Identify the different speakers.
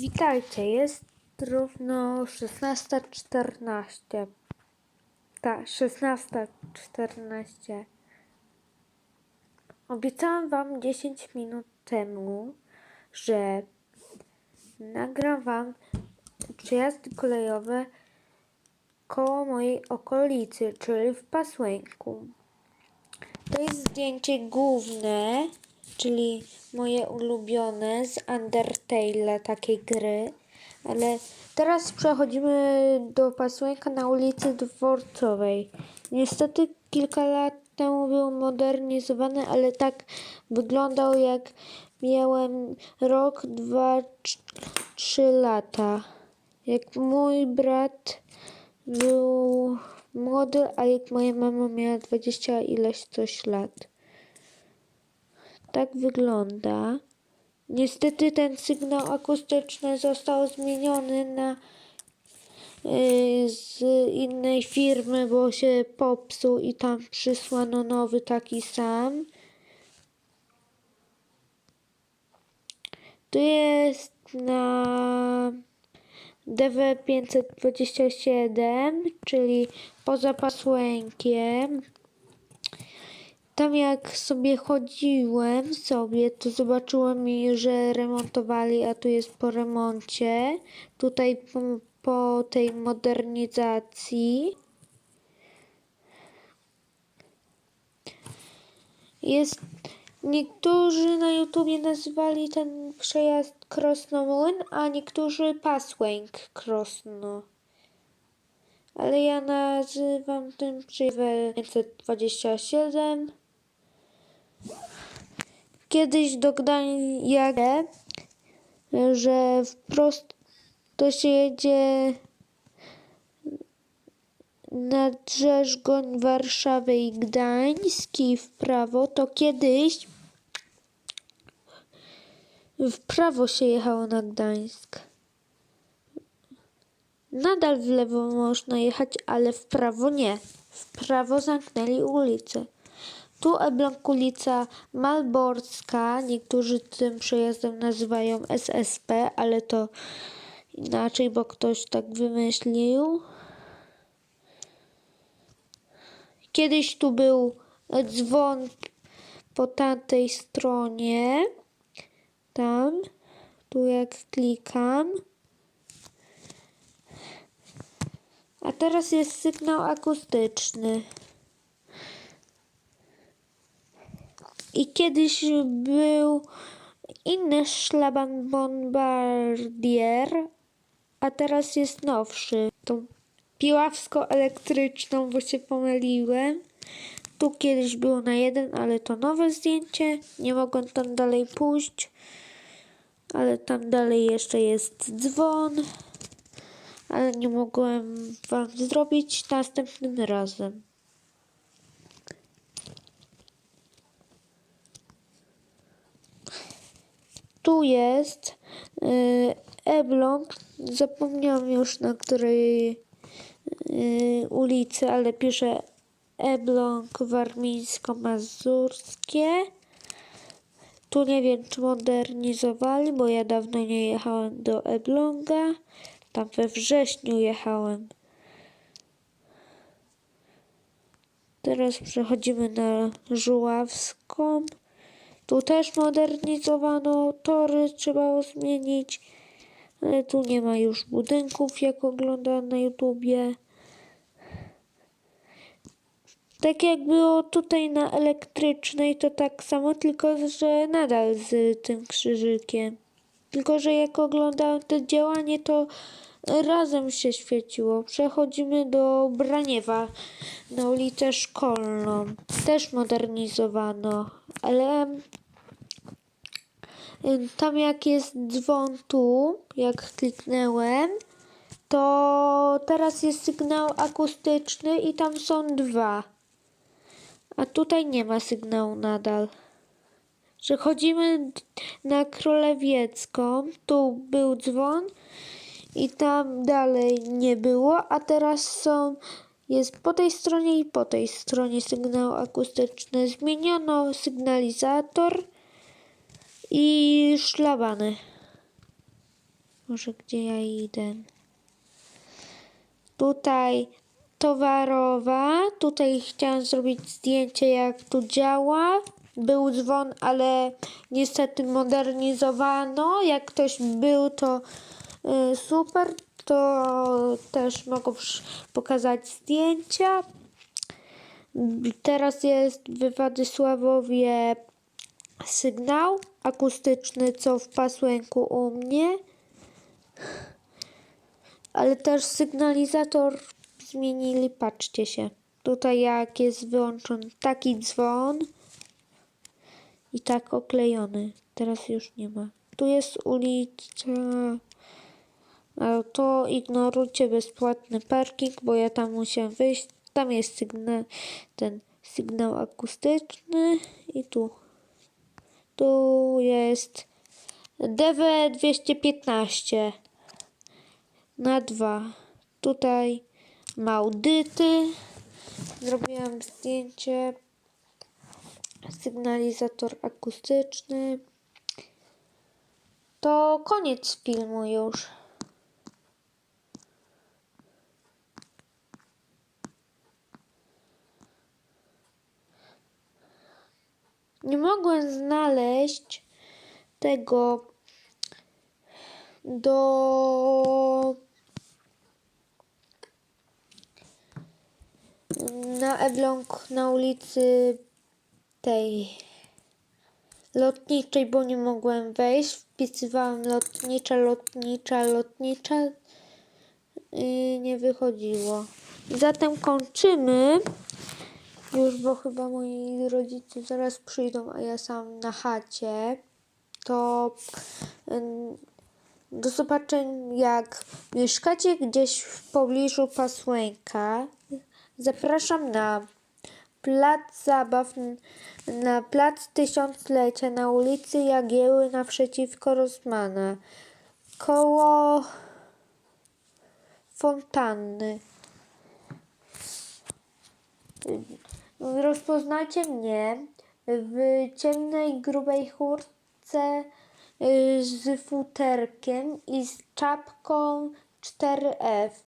Speaker 1: Witajcie, jest równo 16.14. Tak, 16.14. Obiecałam Wam 10 minut temu, że nagram Wam przejazdy kolejowe koło mojej okolicy, czyli w Pasłęku. To jest zdjęcie główne, czyli moje ulubione z Undertale, takiej gry. Ale teraz przechodzimy do Pasłęka na ulicy Dworcowej. Niestety kilka lat temu był modernizowany, ale tak wyglądał jak miałem rok, dwa, trz- trzy lata. Jak mój brat był młody, a jak moja mama miała dwadzieścia ileś coś lat. Tak wygląda. Niestety ten sygnał akustyczny został zmieniony na yy, z innej firmy, bo się popsuł i tam przysłano nowy taki sam. Tu jest na DW527, czyli poza pasłękiem. Tam jak sobie chodziłem sobie, to zobaczyłem, że remontowali, a tu jest po remoncie. Tutaj po, po tej modernizacji. Jest, niektórzy na YouTubie nazywali ten przejazd Krosno-Młyn, a niektórzy Pasłęk Krosno. Ale ja nazywam ten przejazd 527. Kiedyś do Gdańska, że wprost to się jedzie na Drzeżgoń Warszawy i Gdański w prawo, to kiedyś w prawo się jechało na Gdańsk. Nadal w lewo można jechać, ale w prawo nie. W prawo zamknęli ulicę. Tu Elbląg ulica Malborska. Niektórzy tym przejazdem nazywają SSP, ale to inaczej, bo ktoś tak wymyślił. Kiedyś tu był dzwon po tamtej stronie. Tam. Tu jak klikam. A teraz jest sygnał akustyczny. I kiedyś był inny szlaban bombardier, a teraz jest nowszy. Tą piławsko-elektryczną, bo się pomyliłem. Tu kiedyś było na jeden, ale to nowe zdjęcie. Nie mogłem tam dalej pójść. Ale tam dalej jeszcze jest dzwon. Ale nie mogłem wam zrobić następnym razem. Tu jest y, Elbląg. Zapomniałam już na której y, ulicy, ale piszę Elbląg Warmińsko-Mazurskie. Tu nie wiem, czy modernizowali, bo ja dawno nie jechałem do Elbląga. Tam we wrześniu jechałem. Teraz przechodzimy na Żuławską. Tu też modernizowano, tory trzeba zmienić, ale tu nie ma już budynków, jak oglądam na YouTubie. Tak jak było tutaj na elektrycznej, to tak samo, tylko że nadal z tym krzyżykiem. Tylko, że jak oglądałem to działanie, to razem się świeciło. Przechodzimy do Braniewa na ulicę Szkolną. Też modernizowano, ale tam jak jest dzwon tu, jak kliknąłem, to teraz jest sygnał akustyczny i tam są dwa. A tutaj nie ma sygnału nadal. Przechodzimy na Królewiecką. Tu był dzwon i tam dalej nie było, a teraz są jest po tej stronie i po tej stronie sygnał akustyczny. Zmieniono sygnalizator i szlabany. Może gdzie ja idę? Tutaj towarowa. Tutaj chciałam zrobić zdjęcie, jak tu działa. Był dzwon, ale niestety modernizowano. Jak ktoś był, to super. To też wsz- pokazać zdjęcia. Teraz jest w Władysławowie sygnał akustyczny, co w pasłęku u mnie. Ale też sygnalizator zmienili, patrzcie się. Tutaj jak jest wyłączony taki dzwon i tak oklejony. Teraz już nie ma. Tu jest ulica. Ale to ignorujcie bezpłatny parking, bo ja tam musiałem wyjść. Tam jest sygnał, ten sygnał akustyczny i tu. Tu jest DW 215 na dwa. Tutaj maudyty. Zrobiłam zdjęcie. Sygnalizator akustyczny. To koniec filmu już. Nie mogłem znaleźć tego do na Elbląg na ulicy tej lotniczej, bo nie mogłem wejść. Wpisywałem lotnicza, lotnicza, lotnicza i nie wychodziło. Zatem kończymy. Już, bo chyba moi rodzice zaraz przyjdą, a ja sam na chacie. To do zobaczenia, jak mieszkacie gdzieś w pobliżu Pasłęka. Zapraszam na plac zabaw, na plac Tysiąclecia na ulicy Jagieły naprzeciwko Rosmana. Koło fontanny. Rozpoznacie mnie w ciemnej, grubej chustce y, z futerkiem i z czapką 4F.